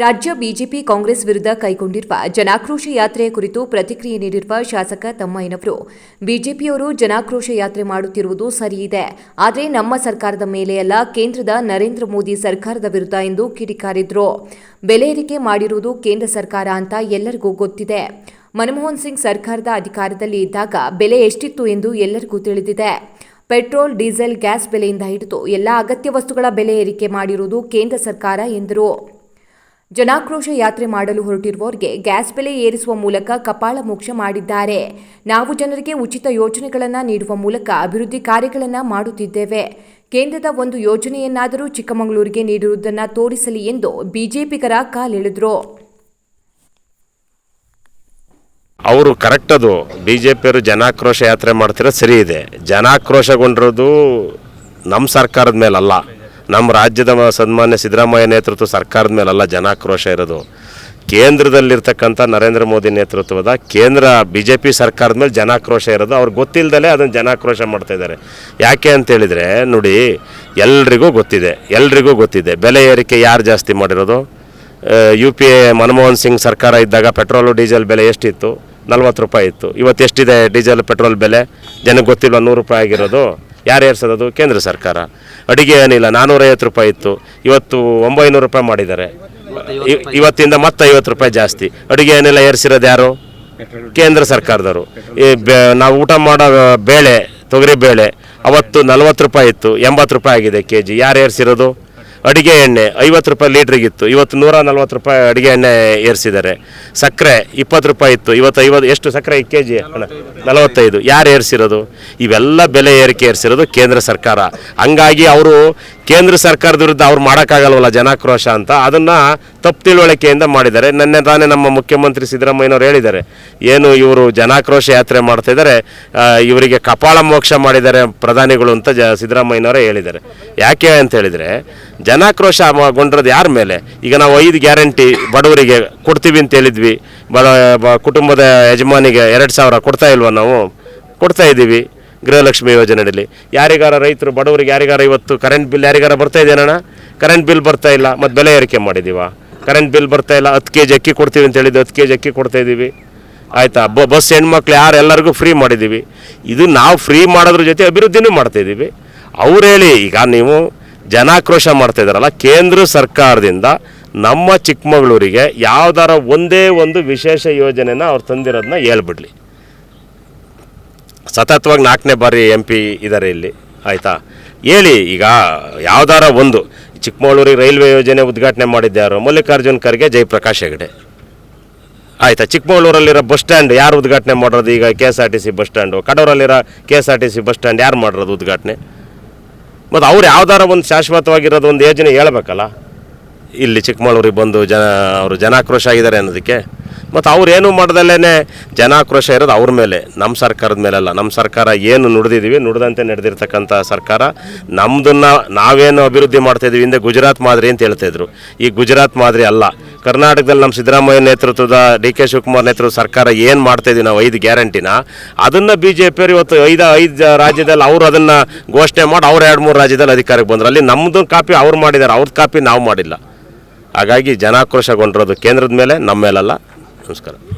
ರಾಜ್ಯ ಬಿಜೆಪಿ ಕಾಂಗ್ರೆಸ್ ವಿರುದ್ಧ ಕೈಗೊಂಡಿರುವ ಜನಾಕ್ರೋಶ ಯಾತ್ರೆಯ ಕುರಿತು ಪ್ರತಿಕ್ರಿಯೆ ನೀಡಿರುವ ಶಾಸಕ ತಮ್ಮಯ್ಯನವರು, ಬಿಜೆಪಿಯವರು ಜನಾಕ್ರೋಶ ಯಾತ್ರೆ ಮಾಡುತ್ತಿರುವುದು ಸರಿಯಿದೆ. ಆದರೆ ನಮ್ಮ ಸರ್ಕಾರದ ಮೇಲೆ ಅಲ್ಲ, ಕೇಂದ್ರದ ನರೇಂದ್ರ ಮೋದಿ ಸರ್ಕಾರದ ವಿರುದ್ಧ ಎಂದು ಕಿಡಿಕಾರಿದ್ರು. ಬೆಲೆ ಏರಿಕೆ ಮಾಡಿರುವುದು ಕೇಂದ್ರ ಸರ್ಕಾರ ಅಂತ ಎಲ್ಲರಿಗೂ ಗೊತ್ತಿದೆ. ಮನಮೋಹನ್ ಸಿಂಗ್ ಸರ್ಕಾರದ ಅಧಿಕಾರದಲ್ಲಿ ಇದ್ದಾಗ ಬೆಲೆ ಎಷ್ಟಿತ್ತು ಎಂದು ಎಲ್ಲರಿಗೂ ತಿಳಿದಿದೆ. ಪೆಟ್ರೋಲ್, ಡೀಸೆಲ್, ಗ್ಯಾಸ್ ಬೆಲೆಯಿಂದ ಹಿಡಿದು ಎಲ್ಲ ಅಗತ್ಯ ವಸ್ತುಗಳ ಬೆಲೆ ಏರಿಕೆ ಮಾಡಿರುವುದು ಕೇಂದ್ರ ಸರ್ಕಾರ ಎಂದರು. ಜನಾಕ್ರೋಶ ಯಾತ್ರೆ ಮಾಡಲು ಹೊರಟಿರುವವರಿಗೆ ಗ್ಯಾಸ್ ಬೆಲೆ ಏರಿಸುವ ಮೂಲಕ ಕಪಾಳ ಮೋಕ್ಷ ಮಾಡಿದ್ದಾರೆ. ನಾವು ಜನರಿಗೆ ಉಚಿತ ಯೋಜನೆಗಳನ್ನು ನೀಡುವ ಮೂಲಕ ಅಭಿವೃದ್ಧಿ ಕಾರ್ಯಗಳನ್ನು ಮಾಡುತ್ತಿದ್ದೇವೆ. ಕೇಂದ್ರದ ಒಂದು ಯೋಜನೆಯನ್ನಾದರೂ ಚಿಕ್ಕಮಗಳೂರಿಗೆ ನೀಡಿರುವುದನ್ನು ತೋರಿಸಲಿ ಎಂದು ಬಿಜೆಪಿಗರ ಕಾಲೆಳೆದರು. ಅವರು ಕರೆಕ್ಟ್ ಅದು. ಬಿ ಜೆ ಜನಾಕ್ರೋಶ ಯಾತ್ರೆ ಮಾಡ್ತಿರೋ ಸರಿ ಇದೆ. ಜನಾಕ್ರೋಶಗೊಂಡಿರೋದು ನಮ್ಮ ಸರ್ಕಾರದ ಮೇಲಲ್ಲ. ನಮ್ಮ ರಾಜ್ಯದ ಸನ್ಮಾನ್ಯ ಸಿದ್ದರಾಮಯ್ಯ ನೇತೃತ್ವ ಸರ್ಕಾರದ ಮೇಲೆಲ್ಲ ಜನಾಕ್ರೋಶ ಇರೋದು. ಕೇಂದ್ರದಲ್ಲಿರ್ತಕ್ಕಂಥ ನರೇಂದ್ರ ಮೋದಿ ನೇತೃತ್ವದ ಕೇಂದ್ರ ಬಿ ಜೆ ಪಿ ಸರ್ಕಾರದ ಮೇಲೆ ಜನಾಕ್ರೋಶ ಇರೋದು. ಅವ್ರಿಗೆ ಗೊತ್ತಿಲ್ಲದಲೇ ಅದನ್ನು ಜನಾಕ್ರೋಶ ಮಾಡ್ತಾಯಿದ್ದಾರೆ ಯಾಕೆ ಅಂತೇಳಿದರೆ ನೋಡಿ, ಎಲ್ರಿಗೂ ಗೊತ್ತಿದೆ ಎಲ್ರಿಗೂ ಗೊತ್ತಿದೆ. ಬೆಲೆ ಏರಿಕೆ ಯಾರು ಜಾಸ್ತಿ ಮಾಡಿರೋದು? U P A Manmohan Singh ಸರ್ಕಾರ ಇದ್ದಾಗ ಪೆಟ್ರೋಲು, ಡೀಸೆಲ್ ಬೆಲೆ ಎಷ್ಟಿತ್ತು? ನಲ್ವತ್ತು ರೂಪಾಯಿ ಇತ್ತು. ಇವತ್ತು ಎಷ್ಟಿದೆ ಡೀಸೆಲ್, ಪೆಟ್ರೋಲ್ ಬೆಲೆ? ಜನಕ್ಕೆ ಗೊತ್ತಿಲ್ಲ ನೂರು ರೂಪಾಯಿ ಆಗಿರೋದು? ಯಾರು ಏರ್ಸೋದು ಕೇಂದ್ರ ಸರ್ಕಾರ. ಅಡಿಗೆ ಏನಿಲ್ಲ ನಾನ್ನೂರೈವತ್ತು ರೂಪಾಯಿ ಇತ್ತು. ಇವತ್ತು ಒಂಬೈನೂರು ರೂಪಾಯಿ ಮಾಡಿದ್ದಾರೆ. ಇವತ್ತಿಂದ ಮತ್ತೆ ಐವತ್ತು ರೂಪಾಯಿ ಜಾಸ್ತಿ. ಅಡುಗೆ ಏನಿಲ್ಲ, ಏರ್ಸಿರೋದು ಯಾರು? ಕೇಂದ್ರ ಸರ್ಕಾರದವರು. ಈ ನಾವು ಊಟ ಮಾಡೋ ಬೇಳೆ, ತೊಗರಿ ಬೇಳೆ, ಅವತ್ತು ನಲ್ವತ್ತು ರೂಪಾಯಿ ಇತ್ತು, ಎಂಬತ್ತು ರೂಪಾಯಿ ಆಗಿದೆ ಕೆ ಜಿ ಯಾರು ಏರ್ಸಿರೋದು? ಅಡಿಗೆ ಎಣ್ಣೆ ಐವತ್ತು ರೂಪಾಯಿ ಲೀಟ್ರಿಗಿತ್ತು ಇವತ್ತು ನೂರ ನಲ್ವತ್ತು ರೂಪಾಯಿ ಅಡಿಗೆ ಎಣ್ಣೆ ಏರಿಸಿದ್ದಾರೆ. ಸಕ್ಕರೆ ಇಪ್ಪತ್ತು ರೂಪಾಯಿ ಇತ್ತು. ಇವತ್ತು ಐವತ್ತು, ಎಷ್ಟು ಸಕ್ಕರೆ? ಕೆ ಜಿ ನಲವತ್ತೈದು. ಯಾರು ಏರಿಸಿರೋದು? ಇವೆಲ್ಲ ಬೆಲೆ ಏರಿಕೆ ಏರಿಸಿರೋದು ಕೇಂದ್ರ ಸರ್ಕಾರ. ಹಂಗಾಗಿ ಅವರು ಕೇಂದ್ರ ಸರ್ಕಾರದ ವಿರುದ್ಧ ಅವ್ರು ಮಾಡೋಕ್ಕಾಗಲ್ವಲ್ಲ ಜನಾಕ್ರೋಶ ಅಂತ ಅದನ್ನು ತಪ್ಪು ತಿಳುವಳಿಕೆಯಿಂದ ಮಾಡಿದ್ದಾರೆ. ನಿನ್ನೆ ತಾನೇ ನಮ್ಮ ಮುಖ್ಯಮಂತ್ರಿ ಸಿದ್ದರಾಮಯ್ಯನವರು ಹೇಳಿದ್ದಾರೆ ಏನು ಇವರು ಜನಾಕ್ರೋಶ ಯಾತ್ರೆ ಮಾಡ್ತಾ ಇದ್ದಾರೆ ಆ, ಇವರಿಗೆ ಕಪಾಳ ಮೋಕ್ಷ ಮಾಡಿದ್ದಾರೆ ಪ್ರಧಾನಿಗಳು ಅಂತ ಜ ಸಿದ್ದರಾಮಯ್ಯನವರೇ ಹೇಳಿದ್ದಾರೆ. ಯಾಕೆ ಅಂತ ಹೇಳಿದರೆ ಜನಾಕ್ರೋಶ ಗೊಂಡ್ರದ್ದು ಯಾರ ಮೇಲೆ? ಈಗ ನಾವು ಐದು ಗ್ಯಾರಂಟಿ ಬಡವರಿಗೆ ಕೊಡ್ತೀವಿ ಅಂತ ಹೇಳಿದ್ವಿ. ಬಡ ಕುಟುಂಬದ ಯಜಮಾನಿಗೆ ಎರಡು ಸಾವಿರ ಕೊಡ್ತಾ ಇಲ್ವಾ ನಾವು? ಕೊಡ್ತಾ ಇದ್ದೀವಿ. ಗೃಹಲಕ್ಷ್ಮಿ ಯೋಜನೆಯಲ್ಲಿ. ಯಾರಿಗಾರ ರೈತರು, ಬಡವರಿಗೆ ಯಾರಿಗಾರ ಇವತ್ತು ಕರೆಂಟ್ ಬಿಲ್ ಯಾರಿಗಾರ ಬರ್ತಾ ಇದೆಯಣ್ಣ ಕರೆಂಟ್ ಬಿಲ್ ಬರ್ತಾ ಇಲ್ಲ, ಮತ್ತು ಬೆಲೆ ಏರಿಕೆ ಮಾಡಿದ್ದೀವ ಕರೆಂಟ್ ಬಿಲ್ ಬರ್ತಾ ಇಲ್ಲ, ಹತ್ತು ಕೆ ಜಿ ಅಕ್ಕಿ ಕೊಡ್ತೀವಿ ಅಂತ ಹೇಳಿದ್ದು ಹತ್ತು ಕೆ ಜಿ ಅಕ್ಕಿ ಕೊಡ್ತಾ ಇದ್ದೀವಿ ಆಯಿತಾ? ಬ, ಬಸ್ ಹೆಣ್ಮಕ್ಳು ಯಾರು ಎಲ್ಲರಿಗೂ ಫ್ರೀ ಮಾಡಿದ್ದೀವಿ ಇದು ನಾವು ಫ್ರೀ ಮಾಡೋದ್ರ ಜೊತೆ ಅಭಿವೃದ್ಧಿನೂ ಮಾಡ್ತಾ ಇದ್ದೀವಿ ಅವ್ರು ಹೇಳಿ, ಈಗ ನೀವು ಜನಾಕ್ರೋಶ ಮಾಡ್ತಾ ಇದ್ದಾರಲ್ಲ ಕೇಂದ್ರ ಸರ್ಕಾರದಿಂದ ನಮ್ಮ ಚಿಕ್ಕಮಗಳೂರಿಗೆ ಯಾವ್ದಾರ ಒಂದೇ ಒಂದು ವಿಶೇಷ ಯೋಜನೆನ ಅವ್ರು ತಂದಿರೋದನ್ನ ಹೇಳ್ಬಿಡ್ಲಿ. ಸತತವಾಗಿ ನಾಲ್ಕನೇ ಬಾರಿ ಎಂ ಪಿ ಇದ್ದಾರೆ ಇಲ್ಲಿ, ಆಯಿತಾ? ಹೇಳಿ, ಈಗ ಯಾವ್ದಾರ ಒಂದು, ಚಿಕ್ಕಮಗಳೂರಿಗೆ ರೈಲ್ವೆ ಯೋಜನೆ ಉದ್ಘಾಟನೆ ಮಾಡಿದ್ದ್ಯಾರು ಮಲ್ಲಿಕಾರ್ಜುನ್ ಖರ್ಗೆ, ಜಯಪ್ರಕಾಶ್ ಹೆಗಡೆ. ಆಯಿತಾ? ಚಿಕ್ಕಮಗಳೂರಲ್ಲಿರೋ ಬಸ್ ಸ್ಟ್ಯಾಂಡ್ ಯಾರು ಉದ್ಘಾಟನೆ ಮಾಡೋದು ಈಗ K S R T C bus stand. ಕಡೂರಲ್ಲಿರೋ K S R T C bus stand ಯಾರು ಮಾಡಿರೋದು ಉದ್ಘಾಟನೆ? ಮತ್ತು ಅವ್ರು ಯಾವ್ದಾರ ಒಂದು ಶಾಶ್ವತವಾಗಿರೋದು ಒಂದು ಯೋಜನೆ ಹೇಳ್ಬೇಕಲ್ಲ? ಇಲ್ಲಿ ಚಿಕ್ಕಮಗಳೂರಿಗೆ ಬಂದು ಜನ, ಅವರು ಜನಾಕ್ರೋಶ ಆಗಿದ್ದಾರೆ ಅನ್ನೋದಕ್ಕೆ. ಮತ್ತು ಅವ್ರು ಏನು ಮಾಡ್ದಲ್ಲೇ ಜನಾಕ್ರೋಶ ಇರೋದು ಅವ್ರ ಮೇಲೆ ನಮ್ಮ ಸರ್ಕಾರದ ಮೇಲೆಲ್ಲ. ನಮ್ಮ ಸರ್ಕಾರ ಏನು ನುಡಿದಿದ್ದೀವಿ ನುಡಿದಂತೆ ನಡೆದಿರ್ತಕ್ಕಂಥ ಸರ್ಕಾರ. ನಮ್ಮದನ್ನು ನಾವೇನು ಅಭಿವೃದ್ಧಿ ಮಾಡ್ತಾಯಿದ್ದೀವಿ ಹಿಂದೆ ಗುಜರಾತ್ ಮಾದರಿ ಅಂತ ಹೇಳ್ತಾಯಿದ್ರು ಈ ಗುಜರಾತ್ ಮಾದರಿ ಅಲ್ಲ. ಕರ್ನಾಟಕದಲ್ಲಿ ನಮ್ಮ ಸಿದ್ದರಾಮಯ್ಯ ನೇತೃತ್ವದ ಡಿ ಕೆ ಶಿವಕುಮಾರ್ ನೇತೃತ್ವದ ಸರ್ಕಾರ ಏನು ಮಾಡ್ತಾ ಇದೀವಿ ನಾವು ಐದು ಗ್ಯಾರಂಟಿನ? ಅದನ್ನು ಬಿ ಜೆ ಪಿಯವರು ಇವತ್ತು ಐದು ಐದು ರಾಜ್ಯದಲ್ಲಿ ಅವರು ಅದನ್ನು ಘೋಷಣೆ ಮಾಡಿ ಅವ್ರು ಎರಡು ಮೂರು ರಾಜ್ಯದಲ್ಲಿ ಅಧಿಕಾರಕ್ಕೆ ಬಂದರು. ಅಲ್ಲಿ ನಮ್ಮದು ಕಾಪಿ ಅವ್ರು ಮಾಡಿದ್ದಾರೆ ಅವ್ರದ್ದು ಕಾಪಿ ನಾವು ಮಾಡಿಲ್ಲ. ಹಾಗಾಗಿ ಜನಾಕ್ರೋಶಗೊಂಡಿರೋದು ಕೇಂದ್ರದ ಮೇಲೆ ನಮ್ಮ ಮೇಲಲ್ಲ. ですから。